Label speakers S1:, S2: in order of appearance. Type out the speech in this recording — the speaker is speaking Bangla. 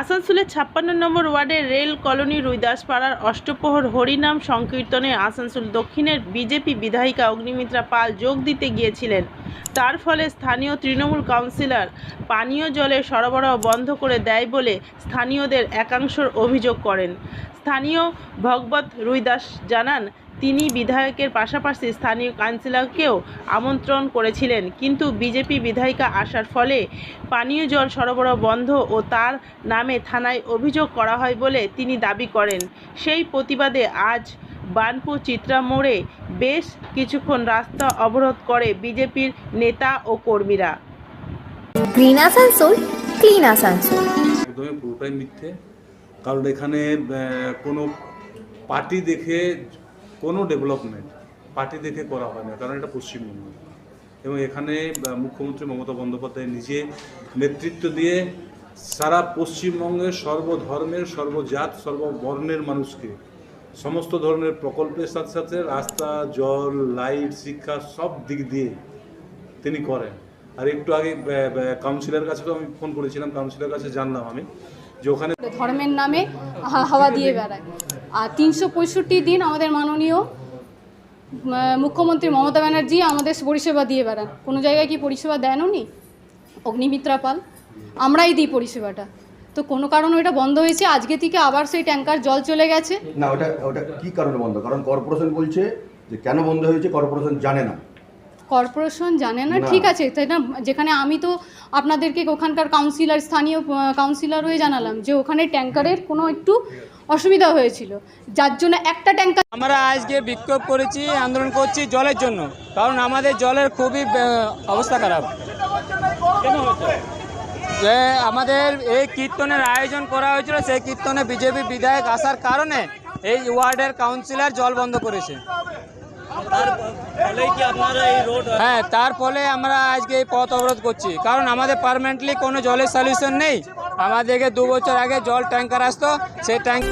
S1: আসানসোলের ছাপ্পান্ন নম্বর ওয়ার্ডের রেল কলোনি রুইদাসপাড়ার অষ্টপ্রহর হরিনাম সংকীর্তনে আসানসোল দক্ষিণের বিজেপি বিধায়িকা অগ্নিমিত্রা পাল যোগ দিতে গিয়েছিলেন। তার ফলে স্থানীয় তৃণমূল কাউন্সিলর পানীয় জলের সরবরাহ বন্ধ করে দেয় বলে স্থানীয়দের একাংশর অভিযোগ করেন। স্থানীয় ভগবত রুইদাস জানান তিনি বিধায়কের পাশাপাশি স্থানীয় কাউন্সিলরকেও আমন্ত্রণ করেছিলেন। কিন্তু বিজেপি বিধায়িকা আসার ফলে পানীয় জল সরবরাহ বন্ধ ও তার নামে থানায় অভিযোগ করা হয় বলে তিনি দাবি করেন। সেই প্রতিবাদে আজ বানপুর চিত্রা মোড়ে বেশ কিছুক্ষণ রাস্তা অবরোধ করে বিজেপির নেতা ও কর্মীরা।
S2: গ্রিন আসানসোল ক্লিন আসানসোল
S3: একদমই পুরোটাই মিথ্যে। কারণ এখানে কোনো পার্টি দেখে কোনো ডেভেলপমেন্ট পার্টি দেখে করা হয় না কারণ এটা পশ্চিমবঙ্গ। এবং এখানে মুখ্যমন্ত্রী মমতা বন্দ্যোপাধ্যায় নিজে নেতৃত্ব দিয়ে সারা পশ্চিমবঙ্গের সর্বধর্মের, সর্বজাত, সর্ববর্ণের মানুষকে, সমস্ত ধরনের প্রকল্পের সাথে সাথে রাস্তা, জল, লাইট, শিক্ষা সব দিক দিয়ে তিনি করেন। আর একটু আগে কাউন্সিলর কাছে তো আমি ফোন করেছিলাম কাউন্সিলর কাছে জানলাম আমি যে ওখানে
S4: ধর্মের নামে হাওয়া দিয়ে বেড়ায়। আর তিনশো পঁয়ষট্টি দিন আমাদের মাননীয় মুখ্যমন্ত্রী মমতা ব্যানার্জি আমাদের পরিষেবা দিয়ে বেড়ান। কোনো জায়গায় কি পরিষেবা দেন উনি? অগ্নিমিত্রা পাল। আমরাই দিই পরিষেবাটা। তো কোনো কারণে ওটা বন্ধ হয়েছে, আজকে থেকে আবার সেই ট্যাঙ্কার জল চলে গেছে।
S5: না, ওটা ওটা কি কারণে বন্ধ? কারণ কর্পোরেশন বলছে যে কেন বন্ধ হয়েছে, কর্পোরেশন জানে না।
S4: কর্পোরেশন জানে না। ঠিক আছে তাই না? যেখানে আমি তো আপনাদেরকে ওখানকার কাউন্সিলর স্থানীয় কাউন্সিলর হয়ে জানালাম যে ওখানে ট্যাঙ্কারের কোনো একটু অসুবিধা হয়েছিল। যার জন্য একটা ট্যাঙ্কার
S6: আমরা আজকে বিক্ষোভ করেছি আন্দোলন করছি জলের জন্য। কারণ আমাদের জলের খুবই অবস্থা খারাপ। যে আমাদের এই কীর্তনের আয়োজন করা হয়েছিল সেই কীর্তনে বিজেপি বিধায়ক আসার কারণে এই ওয়ার্ডের কাউন্সিলর জল বন্ধ করেছে। হ্যাঁ তার ফলে আমরা আজকে এই পথ অবরোধ করছি। কারণ আমাদের পারমানেন্টলি কোনো জলের সলিউশন নেই। আমাদেরকে দু বছর আগে জল ট্যাঙ্কার আসতো, সেই ট্যাঙ্ক